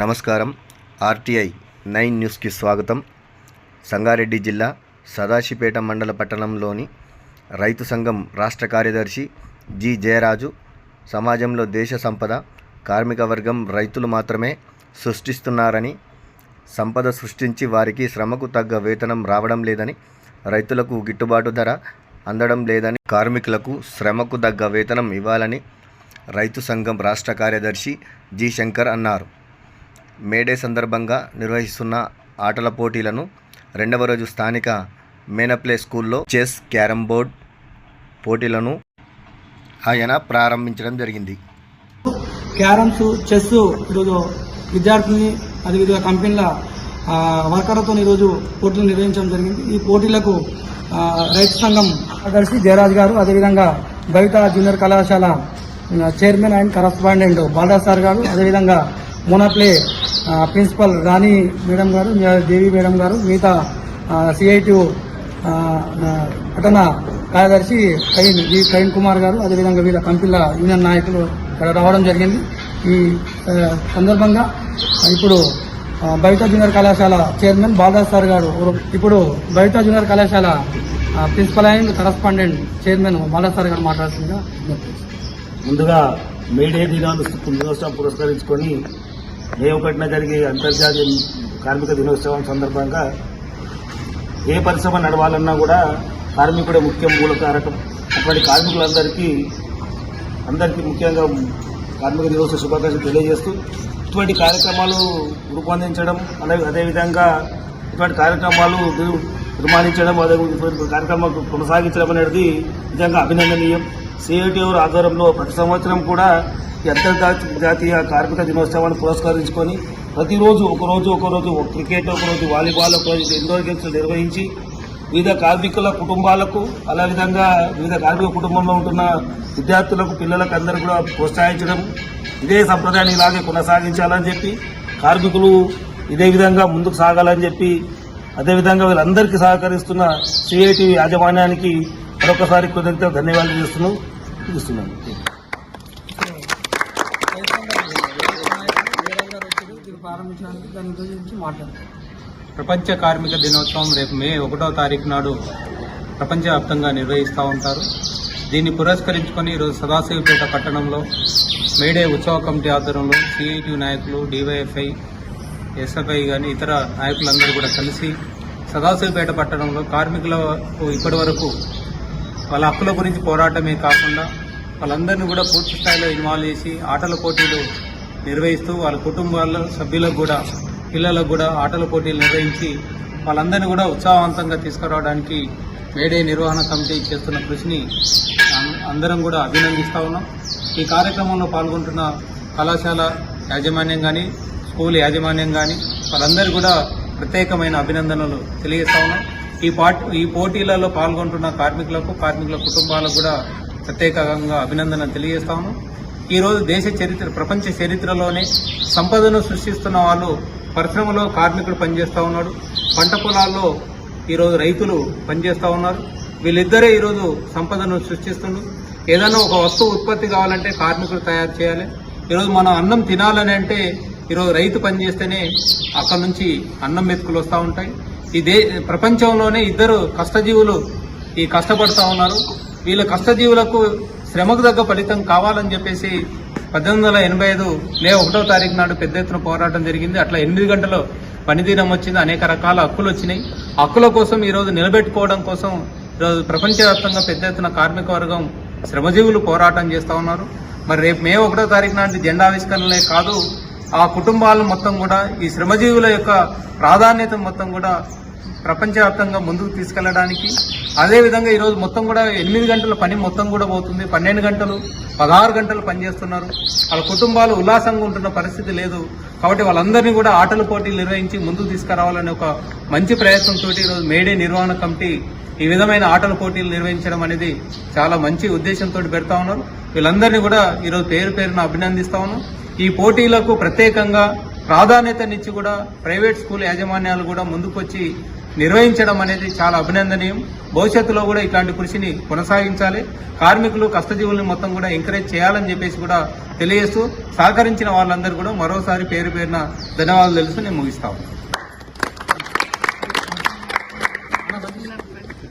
నమస్కారం. RTI nine న్యూస్కి స్వాగతం. సంగారెడ్డి జిల్లా సదాశిపేట మండల పట్టణంలోని రైతు సంఘం రాష్ట్ర కార్యదర్శి జి జయరాజు సమాజంలో దేశ సంపద కార్మిక వర్గం రైతులు మాత్రమే సృష్టిస్తున్నారని సంపద సృష్టించి వారికి శ్రమకు తగ్గ వేతనం రావడం లేదని రైతులకు గిట్టుబాటు ధర అందడం లేదని కార్మికులకు శ్రమకు తగ్గ వేతనం ఇవ్వాలని రైతు సంఘం రాష్ట్ర కార్యదర్శి జి శంకర్ అన్నారు. మేడే సందర్భంగా నిర్వహిస్తున్న ఆటల పోటీలను రెండవ రోజు స్థానిక మేనప్లే స్కూల్లో చెస్ క్యారమ్ బోర్డ్ పోటీలను ఆయన ప్రారంభించడం జరిగింది. క్యారమ్స్ చెస్ ఈరోజు విద్యార్థుల్ని అదేవిధంగా కంపెనీల వర్కర్లతో ఈరోజు పోటీలు నిర్వహించడం జరిగింది. ఈ పోటీలకు రైతు సంఘం కార్యదర్శి జయరాజ్ గారు అదేవిధంగా బయట జూనియర్ కళాశాల chairman and correspondent Balaraj sir గారు అదేవిధంగా మోనాప్లే ప్రిన్సిపల్ రాణి మేడం గారు దేవి మేడం గారు మిగతా సిఐటి పట్టణ కార్యదర్శి కైన్ జి కైన్ కుమార్ గారు అదేవిధంగా వీళ్ళ కంపెనీల యూనియన్ నాయకులు ఇక్కడ రావడం జరిగింది. ఈ సందర్భంగా ఇప్పుడు బయట జూనియర్ కళాశాల చైర్మన్ బాలదాస్ సార్ గారు ఇప్పుడు బయట జూనియర్ కళాశాల principal and correspondent chairman Baladas sir గారు మాట్లాడుతుందిగా ముందుగా మేడే దినాలు పురస్కరించుకొని ఏ ఒకటిన జరిగే అంతర్జాతీయ కార్మిక దినోత్సవం సందర్భంగా ఏ పరిశ్రమ నడవాలన్నా కూడా కార్మికుడే ముఖ్య మూల కారకం. అటువంటి కార్మికులందరికీ అందరికీ ముఖ్యంగా కార్మిక దినోత్సవ శుభాకాంక్షలు తెలియజేస్తూ ఇటువంటి కార్యక్రమాలు రూపొందించడం అలాగే అదేవిధంగా ఇటువంటి కార్యక్రమాలు నిర్మాణించడం అదే కార్యక్రమాలు కొనసాగించడం అనేది నిజంగా అభినందనీయం. సిఐటిఓ ఆధ్వర్యంలో ప్రతి సంవత్సరం కూడా అంతర్జాతీయ కార్మిక దినోత్సవాన్ని పురస్కరించుకొని ప్రతిరోజు ఒకరోజు ఒకరోజు క్రికెట్ ఒకరోజు వాలీబాల్ ఒకరోజు ఇండోర్ గేమ్స్ నిర్వహించి వివిధ కార్మికుల కుటుంబాలకు అదేవిధంగా వివిధ కార్మిక కుటుంబంలో ఉంటున్న విద్యార్థులకు పిల్లలకు అందరూ కూడా ప్రోత్సహించడం ఇదే సంప్రదాయాన్ని ఇలాగే కొనసాగించాలని చెప్పి కార్మికులు ఇదే విధంగా ముందుకు సాగాలని చెప్పి అదేవిధంగా వీళ్ళందరికీ సహకరిస్తున్న సిఐటి యాజమాన్యానికి మరొకసారి కృతజ్ఞత ధన్యవాదాలు చేస్తున్నాం ఇస్తున్నాను దీన్ని ప్రారంభించడానికి దాని ప్రపంచ కార్మిక దినోత్సవం రేపు మే ఒకటో తారీఖు నాడు ప్రపంచవ్యాప్తంగా నిర్వహిస్తూ ఉంటారు. దీన్ని పురస్కరించుకొని ఈరోజు సదాశివపేట పట్టణంలో మేడే ఉత్సవ కమిటీ ఆధ్వర్యంలో సిఐటి నాయకులు డివైఎఫ్ఐ ఎస్ఎఫ్ఐ కానీ ఇతర నాయకులందరూ కూడా కలిసి సదాశివపేట పట్టణంలో కార్మికులకు ఇప్పటి వరకు వాళ్ళ హక్కుల గురించి పోరాటమే కాకుండా వాళ్ళందరినీ కూడా పూర్తి స్థాయిలో ఇన్వాల్వ్ చేసి ఆటల పోటీలు నిర్వహిస్తూ వాళ్ళ కుటుంబాల సభ్యులకు కూడా పిల్లలకు కూడా ఆటల పోటీలు నిర్వహించి వాళ్ళందరినీ కూడా ఉత్సాహవంతంగా తీసుకురావడానికి మేడే నిర్వహణ కమిటీ చేస్తున్న కృషిని అం- అందరం కూడా అభినందిస్తూ ఉన్నాం. ఈ కార్యక్రమంలో పాల్గొంటున్న కళాశాల యాజమాన్యం కానీ స్కూల్ యాజమాన్యం కానీ వాళ్ళందరూ కూడా ప్రత్యేకమైన అభినందనలు తెలియజేస్తా ఉన్నాం. ఈ పాట్ ఈ పోటీలలో పాల్గొంటున్న కార్మికులకు కార్మికుల కుటుంబాలకు కూడా ప్రత్యేకంగా అభినందనలు తెలియజేస్తా ఉన్నాం. ఈరోజు దేశ చరిత్ర ప్రపంచ చరిత్రలోనే సంపదను సృష్టిస్తున్న వాళ్ళు పరిశ్రమలో కార్మికుడు పనిచేస్తూ ఉన్నాడు. పంట పొలాల్లో ఈరోజు రైతులు పనిచేస్తూ ఉన్నారు. వీళ్ళిద్దరే ఈరోజు సంపదను సృష్టిస్తున్నారు ఏదైనా ఒక వస్తువు ఉత్పత్తి కావాలంటే కార్మికులు తయారు చేయాలి. ఈరోజు మనం అన్నం తినాలని అంటే ఈరోజు రైతు పనిచేస్తేనే అక్కడ నుంచి అన్నం మెతుకులు వస్తూ ఉంటాయి. ఈ దే ప్రపంచంలోనే ఇద్దరు కష్టజీవులు ఈ కష్టపడుతూ ఉన్నారు. వీళ్ళ కష్టజీవులకు శ్రమకు తగ్గ ఫలితం కావాలని చెప్పేసి పద్దెనిమిది వందల ఎనభై ఐదు మే ఒకటో తారీఖు నాడు పెద్ద ఎత్తున పోరాటం జరిగింది. అట్లా ఎనిమిది గంటలు పనిదినం వచ్చింది. అనేక రకాల హక్కులు వచ్చినాయి. హక్కుల కోసం ఈరోజు నిలబెట్టుకోవడం కోసం ఈరోజు ప్రపంచవ్యాప్తంగా పెద్ద ఎత్తున కార్మిక వర్గం శ్రమజీవులు పోరాటం చేస్తూ ఉన్నారు. మరి రేపు మే ఒకటో తారీఖు నాటి జెండా ఆవిష్కరణలే కాదు ఆ కుటుంబాలు మొత్తం కూడా ఈ శ్రమజీవుల యొక్క ప్రాధాన్యత మొత్తం కూడా ప్రపంచవ్యాప్తంగా ముందుకు తీసుకెళ్ళడానికి. అదేవిధంగా ఈరోజు మొత్తం కూడా ఎనిమిది గంటల పని మొత్తం కూడా పోతుంది. పన్నెండు గంటలు పదహారు గంటలు పనిచేస్తున్నారు వాళ్ళ కుటుంబాలు ఉల్లాసంగా ఉంటున్న పరిస్థితి లేదు. కాబట్టి వాళ్ళందరినీ కూడా ఆటల పోటీలు నిర్వహించి ముందుకు తీసుకురావాలనే ఒక మంచి ప్రయత్నంతో ఈరోజు మేడే నిర్వహణ కమిటీ ఈ విధమైన ఆటల పోటీలు నిర్వహించడం అనేది చాలా మంచి ఉద్దేశంతో పెడతా ఉన్నారు. వీళ్ళందరినీ కూడా ఈరోజు పేరు పేరున అభినందిస్తా ఉన్నాం. ఈ పోటీలకు ప్రత్యేకంగా ప్రాధాన్యతనిచ్చి కూడా ప్రైవేట్ స్కూల్ యాజమాన్యాలు కూడా ముందుకొచ్చి నిర్వహించడం అనేది చాలా అభినందనీయం. భవిష్యత్తులో కూడా ఇట్లాంటి కృషిని కొనసాగించాలి. కార్మికులు కష్టజీవుల్ని మొత్తం కూడా ఎంకరేజ్ చేయాలని చెప్పేసి కూడా తెలియజేస్తూ సహకరించిన వాళ్ళందరూ కూడా మరోసారి పేరు పేరున ధన్యవాదాలు తెలుసు నేను ముగిస్తాను